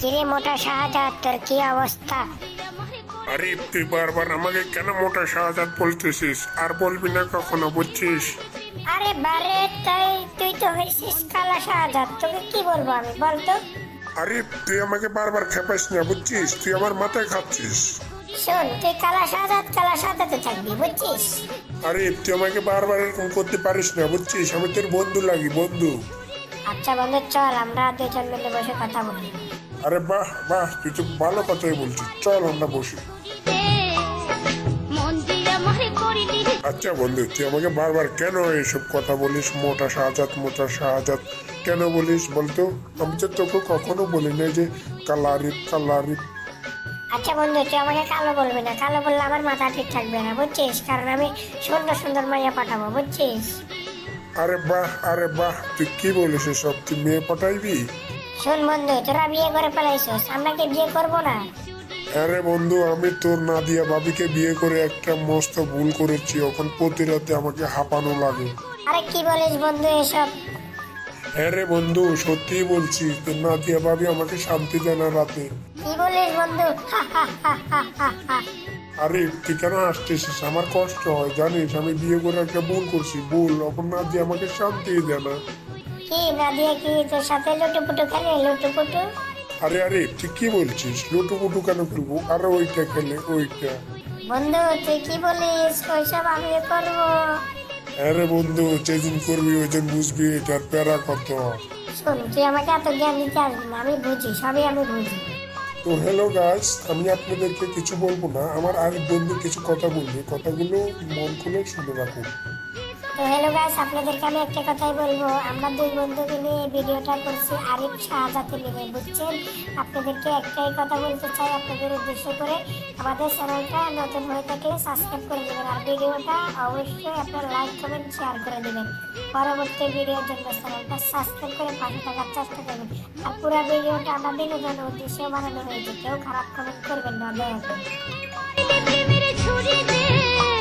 কিরে মোটা শাহজাদ তোর কি অবস্থা? আরে তুই বারবার আমাকে কেন মোটা শাহজাদ বলতেছিস? আর বলবি না কখনো বুঝছিস? আরে বারে তাই তুই তো হয়েছিস কালা শাহজাদ। তোকে কি বলব আমি বলতো আরে তুই আমাকে বারবার খেপাইস না বুঝছিস? তুই আমার মাথায় খাচ্ছিস। শোন তুই কালা শাহজাদ কালা শাহজাদে থাকবি বুঝছিস? আরে তুই আমাকে বারবার এরকম করতে পারিস না বুঝছিস? আমি তোর বন্ধু লাগি বন্ধু। আচ্ছা বন্ধু চল আমরা দুজন মিলে বসে কথা বলি। আরে বাহ বাহ তুই তো ভালো কথাই বলছিস। চল আমরা বসি। আচ্ছা বন্ধু তুই আমাকে বারবার কেন এইসব কথা বলিস? মোটা শাহজাদ মোটা শাহজাদ। কেন বলিস বলতো? আমি তো তোকে কখনো বলি না যে কালারিপ কালারিপ আচ্ছা বন্ধু তুই আমাকে কালো বলবি না। কালো বললে আমার মাথা ঠিক থাকবে না বুঝছিস? কারণ আমি সুন্দর সুন্দর মাইয়া পাঠাবো বুঝছিস? আরে বাহ আরে বাহ তুই কি বলিস সব তুই মেয়ে পটাইবি শোন বন্ধু তোরা বিয়ে করে ফেলাইছিস আমরা কি বিয়ে করব না? আরে বন্ধু আমি তোর নাদিয়া ভাবিকে বিয়ে করে একটা মস্ত ভুল করেছি। এখন প্রতি রাতে আমাকে হাঁপানো লাগে। আরে কি বলিস বন্ধু এসব? আরে বন্ধু সত্যি বলছি তোর নাদিয়া ভাবি আমাকে শান্তি দেয় না রাতে। কি বলিস বন্ধু। আরে তুই কেন আসতেছিস আমার কষ্ট হয় জানিস? আমি বিয়ে করে একটা ভুল করছি ভুল। এখন না নাদিয়া আমাকে শান্তি দেয় না। কি না কি তোর সাথে লুটুপুটু খেলে? লুটুপুটু? আরে আরে তুই কি বলছিস? লুটুপুটু কেন করব? আরে ওইটা খেলে ওইটা। বন্ধু তুই কি বলিস? ওইসব আমিও করব। আরে বন্ধু যেদিন করবি ওই দিন বুঝবি এটার প্যারা কত। শোন তুই আমাকে এত জ্ঞান দিতে আসবি না আমি বুঝি সবই আমি বুঝি। তো হ্যালো গাছ আমি আপনাদেরকে কিছু বলব না আমার আরেক বন্ধু কিছু কথা বলবে কথাগুলো মন খুলে শুনে রাখুন। তো হ্যালো গাইস আপনাদেরকে আমি একটা কথাই বলব। আমরা দুই বন্ধু মিলে এই ভিডিওটা করছি আরিফ শাহজাতে মিলে বুঝছেন? আপনাদেরকে একটাই কথা বলতে চাই, আপনাদের উদ্দেশ্য করে। আমাদের চ্যানেলটা নতুন হয়ে থাকলে সাবস্ক্রাইব করে দেবেন, আর ভিডিওটা অবশ্যই আপনার লাইক কমেন্ট শেয়ার করে দেবেন। পরবর্তী ভিডিওর জন্য চ্যানেলটা সাবস্ক্রাইব করে পাশে থাকার চেষ্টা করবেন। আর পুরো ভিডিওটা আমরা বিনোদনের উদ্দেশ্যে বানানো হয়েছে, কেউ খারাপ কমেন্ট করবেন না, দয়া করে।